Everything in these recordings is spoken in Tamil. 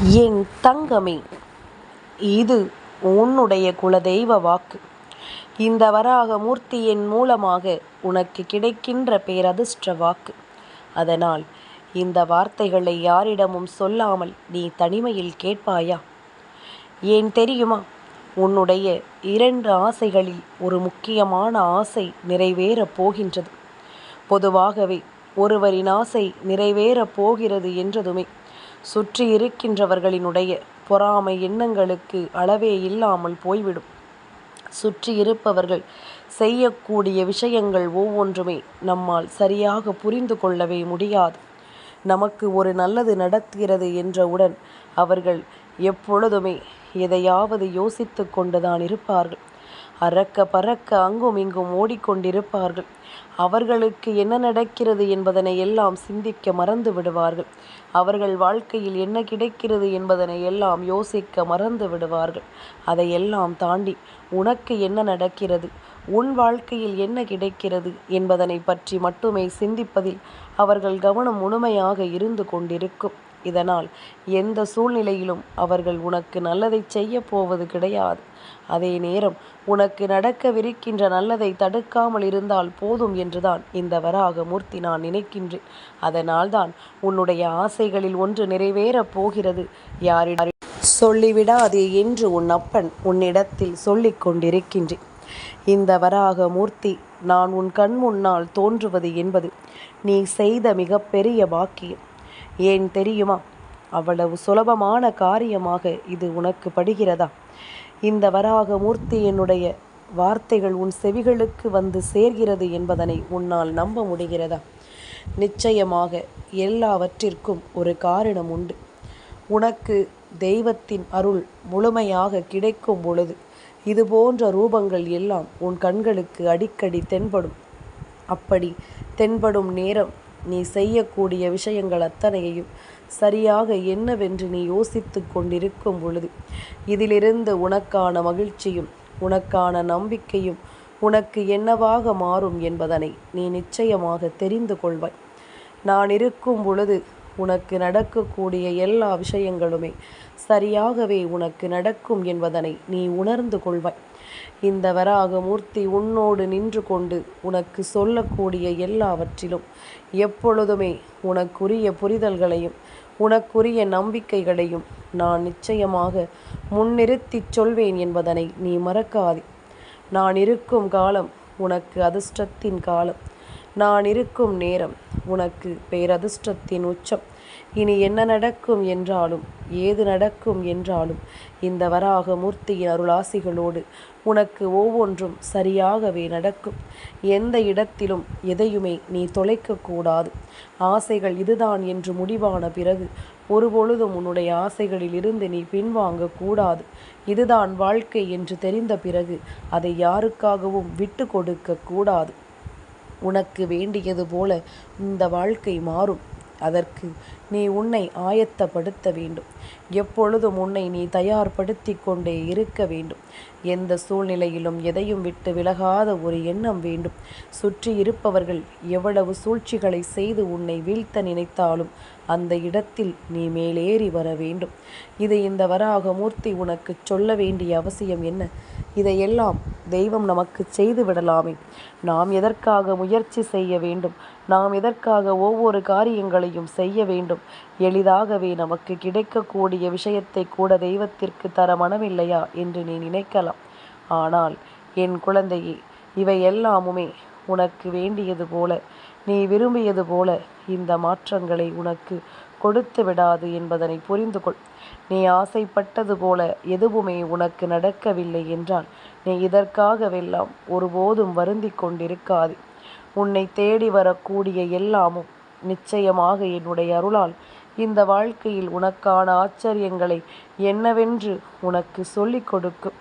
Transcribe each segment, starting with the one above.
என் தங்கமே இது உன்னுடைய குலதெய்வ வாக்கு. இந்த வராக மூர்த்தியின் மூலமாக உனக்கு கிடைக்கின்ற பேரதிர்ஷ்ட வாக்கு. அதனால் இந்த வார்த்தைகளை யாரிடமும் சொல்லாமல் நீ தனிமையில் கேட்பாயா? ஏன் தெரியுமா? உன்னுடைய இரண்டு ஆசைகளில் ஒரு முக்கியமான ஆசை நிறைவேறப் போகின்றது. பொதுவாகவே ஒருவரின் ஆசை நிறைவேறப் போகிறது என்றதுமே. சுற்றி இருக்கின்றவர்களினுடைய பொறாமை எண்ணங்களுக்கு அளவே இல்லாமல் போய்விடும். சுற்றி இருப்பவர்கள் செய்யக்கூடிய விஷயங்கள் ஒவ்வொன்றுமே நம்மால் சரியாக புரிந்து கொள்ளவே முடியாது. நமக்கு ஒரு நல்லது நடக்கிறது என்றவுடன் அவர்கள் எப்பொழுதுமே எதையாவது யோசித்து கொண்டுதான் இருப்பார்கள். அறக்க பறக்க அங்கும் இங்கும் ஓடிக்கொண்டிருப்பார்கள். அவர்களுக்கு என்ன நடக்கிறது என்பதனை எல்லாம் சிந்திக்க மறந்து விடுவார்கள். அவர்கள் வாழ்க்கையில் என்ன கிடைக்கிறது என்பதனை எல்லாம் யோசிக்க மறந்து விடுவார்கள். அதையெல்லாம் தாண்டி உனக்கு என்ன நடக்கிறது? உன் வாழ்க்கையில் என்ன கிடைக்கிறது என்பதனை பற்றி மட்டுமே சிந்திப்பதில் அவர்கள் கவனம் முழுமையாக இருந்து கொண்டிருக்கும். இதனால் எந்த சூழ்நிலையிலும் அவர்கள் உனக்கு நல்லதை செய்ய போவது கிடையாது. அதே நேரம் உனக்கு நடக்கவிருக்கின்ற நல்லதை தடுக்காமல் இருந்தால் போதும் என்றுதான் இந்த வராக மூர்த்தி நான் நினைக்கின்றேன். அதனால்தான் உன்னுடைய ஆசைகளில் ஒன்று நிறைவேறப் போகிறது. யாரிடம் சொல்லிவிடாதே என்று உன் அப்பன் உன்னிடத்தில் சொல்லிக் கொண்டிருக்கின்றேன். இந்த வராக மூர்த்தி நான் உன் கண் முன்னால் தோன்றுவது என்பது நீ செய்த மிகப்பெரிய பாக்கியம். ஏன் தெரியுமா? அவ்வளவு சுலபமான காரியமாக இது உனக்கு படுகிறதா? இந்த வராக மூர்த்தியினுடைய வார்த்தைகள் உன் செவிகளுக்கு வந்து சேர்கிறது என்பதனை உன்னால் நம்ப முடிகிறதா? நிச்சயமாக எல்லாவற்றிற்கும் ஒரு காரணம் உண்டு. உனக்கு தெய்வத்தின் அருள் முழுமையாக கிடைக்கும் பொழுது இது போன்ற ரூபங்கள் எல்லாம் உன் கண்களுக்கு அடிக்கடி தென்படும். அப்படி தென்படும் நேரம் நீ செய்யக்கூடிய விஷயங்கள் அத்தனையையும் சரியாக என்னவென்று நீ யோசித்து கொண்டிருக்கும் பொழுது இதிலிருந்து உனக்கான மகிழ்ச்சியும் உனக்கான நம்பிக்கையும் உனக்கு என்னவாக மாறும் என்பதனை நீ நிச்சயமாக தெரிந்து கொள்வாய். நான் இருக்கும் பொழுது உனக்கு நடக்கக்கூடிய எல்லா விஷயங்களுமே சரியாகவே உனக்கு நடக்கும் என்பதனை நீ உணர்ந்து கொள்வாய். இந்த வராக மூர்த்தி உன்னோடு நின்று கொண்டு உனக்கு சொல்லக்கூடிய எல்லாவற்றிலும் எப்பொழுதுமே உனக்குரிய புரிதல்களையும் உனக்குரிய நம்பிக்கைகளையும் நான் நிச்சயமாக முன்னிறுத்திச் சொல்வேன் என்பதனை நீ மறக்காதே. நான் இருக்கும் காலம் உனக்கு அதிர்ஷ்டத்தின் காலம். நான் இருக்கும் நேரம் உனக்கு பேரதிர்ஷ்டத்தின் உச்சம். இனி என்ன நடக்கும் என்றாலும் ஏது நடக்கும் என்றாலும் இந்த வராக மூர்த்தியின் அருளாசிகளோடு உனக்கு ஒவ்வொன்றும் சரியாகவே நடக்கும். எந்த இடத்திலும் எதையுமே நீ தொலைக்கக்கூடாது ஆசைகள் இதுதான் என்று முடிவான பிறகு ஒருபொழுதும் உன்னுடைய ஆசைகளில் இருந்து நீ பின்வாங்க கூடாது. இதுதான் வாழ்க்கை என்று தெரிந்த பிறகு அதை யாருக்காகவும் விட்டு கொடுக்க கூடாது. உனக்கு வேண்டியது போல இந்த வாழ்க்கை மாறும். அதற்கு நீ உன்னை ஆயத்தப்படுத்த வேண்டும். எப்பொழுதும் உன்னை நீ தயார்படுத்தி கொண்டே இருக்க வேண்டும். எந்த சூழ்நிலையிலும் எதையும் விட்டு விலகாத ஒரு எண்ணம் வேண்டும். சுற்றி இருப்பவர்கள் எவ்வளவு சூழ்ச்சிகளை செய்து உன்னை வீழ்த்த நினைத்தாலும் அந்த இடத்தில் நீ மேலேறி வர வேண்டும். இதை இந்த வராக மூர்த்தி உனக்கு சொல்ல வேண்டிய அவசியம் என்ன? இதையெல்லாம் தெய்வம் நமக்கு செய்து விடலாமே. நாம் எதற்காக முயற்சி செய்ய வேண்டும்? நாம் எதற்காக ஒவ்வொரு காரியங்களையும் செய்ய வேண்டும்? எளிதாகவே நமக்கு கிடைக்கக்கூடிய விஷயத்தை கூட தெய்வத்திற்கு தர மனமில்லையா என்று நீ நினைக்கலாம். ஆனால் என் குழந்தையே இவை எல்லாமுமே உனக்கு வேண்டியது போல நீ விரும்பியது போல இந்த மாற்றங்களை உனக்கு கொடுத்து விடாது என்பதனை புரிந்து கொள் நீ ஆசைப்பட்டது போல எதுவுமே உனக்கு நடக்கவில்லை என்றால் நீ இதற்காகவெல்லாம் ஒருபோதும் வருந்தி கொண்டிருக்காது உன்னை தேடி வரக்கூடிய எல்லாமும் நிச்சயமாக என்னுடைய அருளால் இந்த வாழ்க்கையில் உனக்கான ஆச்சரியங்களை என்னவென்று உனக்கு சொல்லிக் கொடுக்கும்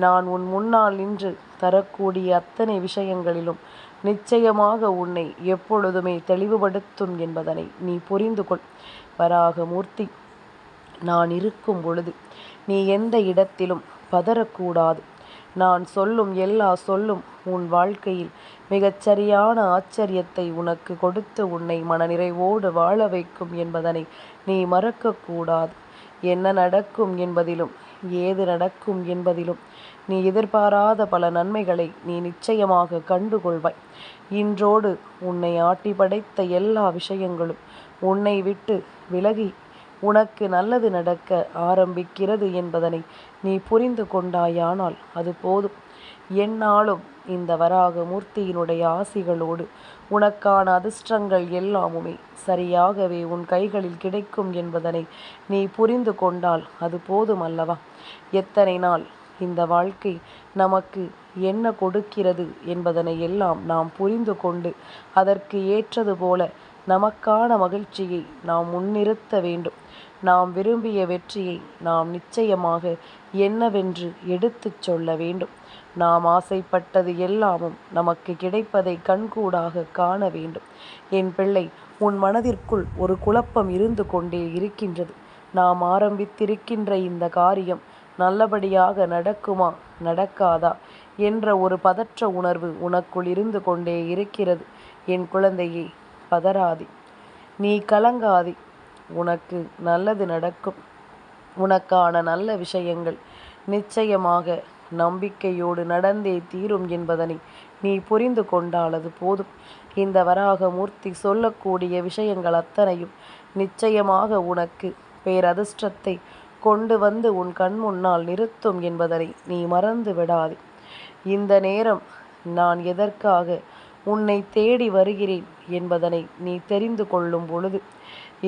நான் உன் முன்னால் நின்று தரக்கூடிய அத்தனை விஷயங்களிலும் நிச்சயமாக உன்னை எப்பொழுதுமே தெளிவுபடுத்தும் என்பதனை நீ புரிந்து கொள். வராக மூர்த்தி நான் இருக்கும் பொழுது நீ எந்த இடத்திலும் பதறக்கூடாது. நான் சொல்லும் எல்லா சொல்லும் உன் வாழ்க்கையில் மிகச்சரியான ஆச்சரியத்தை உனக்கு கொடுத்து உன்னை மனநிறைவோடு வாழ வைக்கும் என்பதனை நீ மறக்கக்கூடாது. என்ன நடக்கும் என்பதிலும் ஏது நடக்கும் என்பதிலும் நீ எதிர்பாராத பல நன்மைகளை நீ நிச்சயமாக கண்டுகொள்வாய். இன்றோடு உன்னை ஆட்டி படைத்த எல்லா விஷயங்களும் உன்னை விட்டு விலகி உனக்கு நல்லது நடக்க ஆரம்பிக்கிறது என்பதனை நீ புரிந்து கொண்டாயானால் அது போதும். என்னாலும் இந்த வராக மூர்த்தியினுடைய ஆசிகளோடு உனக்கான அதிர்ஷ்டங்கள் எல்லாமுமே சரியாகவே உன் கைகளில் கிடைக்கும் என்பதனை நீ புரிந்து கொண்டால் அது போதும் அல்லவா? எத்தனை நாள் இந்த வாழ்க்கை நமக்கு என்ன கொடுக்கிறது என்பதனை எல்லாம் நாம் புரிந்து கொண்டு அதற்கு ஏற்றது போல நமக்கான மகிழ்ச்சியை நாம் முன்னிறுத்த வேண்டும். நாம் விரும்பிய வெற்றியை நாம் நிச்சயமாக என்னவென்று எடுத்துச் சொல்ல வேண்டும். நாம் ஆசைப்பட்டது எல்லாமும் நமக்கு கிடைப்பதை கண்கூடாக காண வேண்டும். என் பிள்ளை உன் மனதிற்குள் ஒரு குழப்பம் இருந்து கொண்டே இருக்கின்றது. நாம் ஆரம்பித்திருக்கின்ற இந்த காரியம் நல்லபடியாக நடக்குமா நடக்காதா என்ற ஒரு பதற்ற உணர்வு உனக்குள் இருந்து கொண்டே இருக்கிறது. என் குழந்தையே பதறாதே. நீ கலங்காதே. உனக்கு நல்லது நடக்கும். உனக்கான நல்ல விஷயங்கள் நிச்சயமாக நம்பிக்கையோடு நடந்தே தீரும் என்பதனை நீ புரிந்து கொண்டால் அது போதும். இந்த வராக மூர்த்தி சொல்லக்கூடிய விஷயங்கள் அத்தனையும் நிச்சயமாக உனக்கு பேரதிர்ஷ்டத்தை கொண்டு வந்து உன் கண் முன்னால் நிறுத்தும் என்பதனை நீ மறந்து விடாதே. இந்த நேரம் நான் எதற்காக உன்னை தேடி வருகிறேன் என்பதனை நீ தெரிந்து கொள்ளும் பொழுது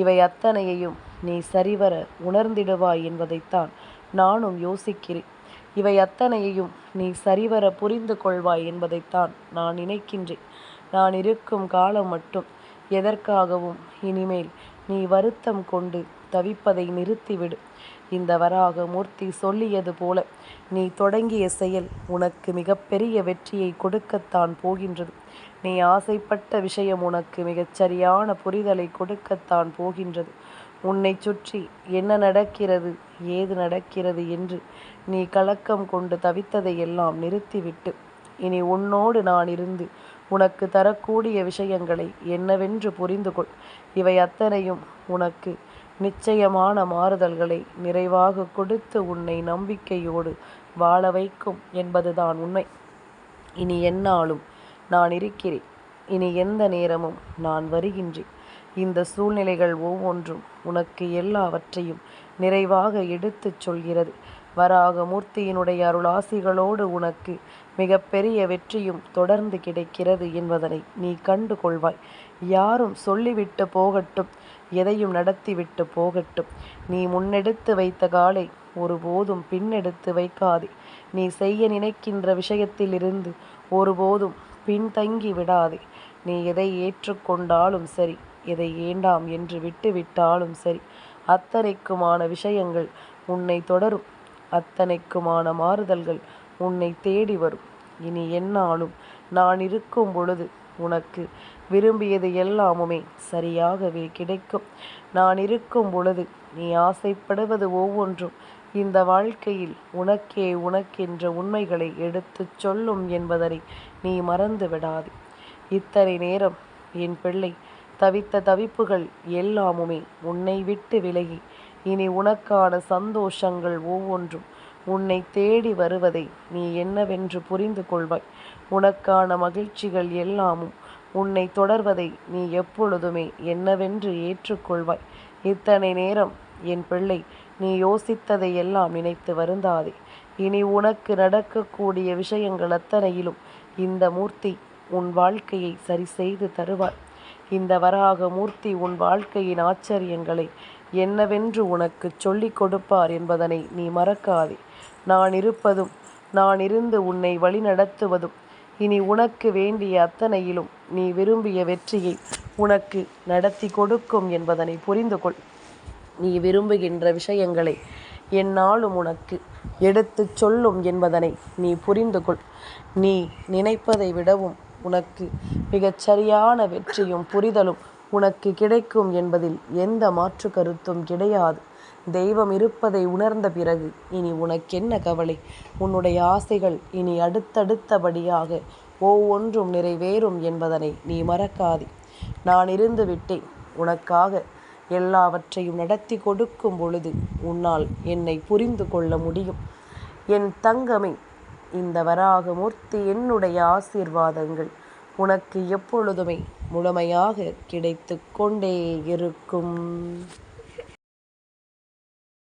இவை அத்தனையையும் நீ சரிவர உணர்ந்திடுவாய் என்பதைத்தான் நானும் யோசிக்கிறேன். இவை அத்தனையையும் நீ சரிவர புரிந்து கொள்வாய் என்பதைத்தான் நான் நினைக்கின்றேன். நான் இருக்கும் காலம் மட்டும் எதற்காகவும் இனிமேல் நீ வருத்தம் கொண்டு தவிப்பதை நிறுத்திவிடு. இந்த வராக மூர்த்தி சொல்லியது போல நீ தொடங்கிய செயல் உனக்கு மிகப்பெரிய வெற்றியை கொடுக்கத்தான் போகின்றது. நீ ஆசைப்பட்ட விஷயம் உனக்கு மிகச்சரியான புரிதலை கொடுக்கத்தான் போகின்றது. உன்னை சுற்றி என்ன நடக்கிறது ஏது நடக்கிறது என்று நீ கலக்கம் கொண்டு தவித்ததை எல்லாம் நிறுத்திவிட்டு இனி உன்னோடு நான் இருந்து உனக்கு தரக்கூடிய விஷயங்களை என்னவென்று புரிந்து கொள் இவை அத்தனையும் உனக்கு நிச்சயமான மாறுதல்களை நிறைவாக கொடுத்து உன்னை நம்பிக்கையோடு வாழ வைக்கும் என்பதுதான் உண்மை. இனி என்னாலும் நான் இருக்கிறேன். இனி எந்த நேரமும் நான் வருகின்றேன். இந்த சூழ்நிலைகள் ஒவ்வொன்றும் உனக்கு எல்லாவற்றையும் நிறைவாக எடுத்துச் சொல்கிறது. வராக மூர்த்தியினுடைய அருளாசிகளோடு உனக்கு மிகப்பெரிய வெற்றியும் தொடர்ந்து கிடைக்கிறது என்பதனை நீ கண்டு கொள்வாய் யாரும் சொல்லிவிட்டு போகட்டும். எதையும் நடத்திவிட்டு போகட்டும். நீ முன்னெடுத்து வைத்த காலை ஒருபோதும் பின்னெடுத்து வைக்காதே. நீ செய்ய நினைக்கின்ற விஷயத்திலிருந்து ஒருபோதும் பின்தங்கி விடாதே. நீ எதை ஏற்றுக்கொண்டாலும் சரி எதை ஏண்டாம் என்று விட்டுவிட்டாலும் சரி அத்தனைக்குமான விஷயங்கள் உன்னை தொடரும். அத்தனைக்குமான மாறுதல்கள் உன்னை தேடி வரும். இனி என்னாலும் நான் இருக்கும் பொழுது உனக்கு விரும்பியது எல்லாமுமே சரியாகவே கிடைக்கும். நான் இருக்கும் பொழுது நீ ஆசைப்படுவது ஒவ்வொன்றும். இந்த வாழ்க்கையில் உனக்கே உனக்கென்ற உண்மைகளை எடுத்துச் சொல்லும் என்பதனை நீ மறந்து விடாது இத்தனை நேரம் என் பிள்ளை தவித்த தவிப்புகள் எல்லாமுமே உன்னை விட்டு விலகி இனி உனக்கான சந்தோஷங்கள் ஒவ்வொன்றும் உன்னை தேடி வருவதை நீ என்னவென்று புரிந்து கொள்வாய். உனக்கான மகிழ்ச்சிகள் எல்லாமும் உன்னை தொடர்வதை நீ எப்பொழுதுமே என்னவென்று ஏற்றுக்கொள்வாய். இத்தனை நேரம் என் பிள்ளை நீ யோசித்ததை எல்லாம் நினைத்து வருந்தாதே. இனி உனக்கு நடக்கக்கூடிய விஷயங்கள் அத்தனையிலும் இந்த மூர்த்தி உன் வாழ்க்கையை சரி செய்து தருவார் இந்த வராக மூர்த்தி உன் வாழ்க்கையின் ஆச்சரியங்களை என்னவென்று உனக்கு சொல்லிக் கொடுப்பார் என்பதனை நீ மறக்காதே. நான் இருப்பதும் நான் இருந்து உன்னை வழிநடத்துவதும் இனி உனக்கு வேண்டிய அத்தனையிலும் நீ விரும்பிய வெற்றியை உனக்கு நடத்தி கொடுக்கும் என்பதனை புரிந்து கொள் நீ விரும்புகின்ற விஷயங்களை என்னாலும் உனக்கு எடுத்துச் சொல்லும் என்பதனை நீ புரிந்து கொள் நீ நினைப்பதை விடவும் உனக்கு மிகச் சரியான வெற்றியும் புரிதலும் உனக்கு கிடைக்கும் என்பதில் எந்த மாற்று கருத்தும் கிடையாது. தெய்வம் இருப்பதை உணர்ந்த பிறகு இனி உனக்கென்ன கவலை? உன்னுடைய ஆசைகள் இனி அடுத்தடுத்தபடியாக ஒவ்வொன்றும் நிறைவேறும் என்பதனை நீ மறக்காதே. நான் இருந்து விட்டேன். உனக்காக எல்லாவற்றையும் நடத்தி கொடுக்கும் பொழுது உன்னால் என்னை புரிந்து கொள்ள முடியும். என் தங்கமே இந்த வராகமூர்த்தி என்னுடைய ஆசீர்வாதங்கள் உனக்கு எப்பொழுதுமே முழுமையாக கிடைத்து கொண்டே இருக்கும்.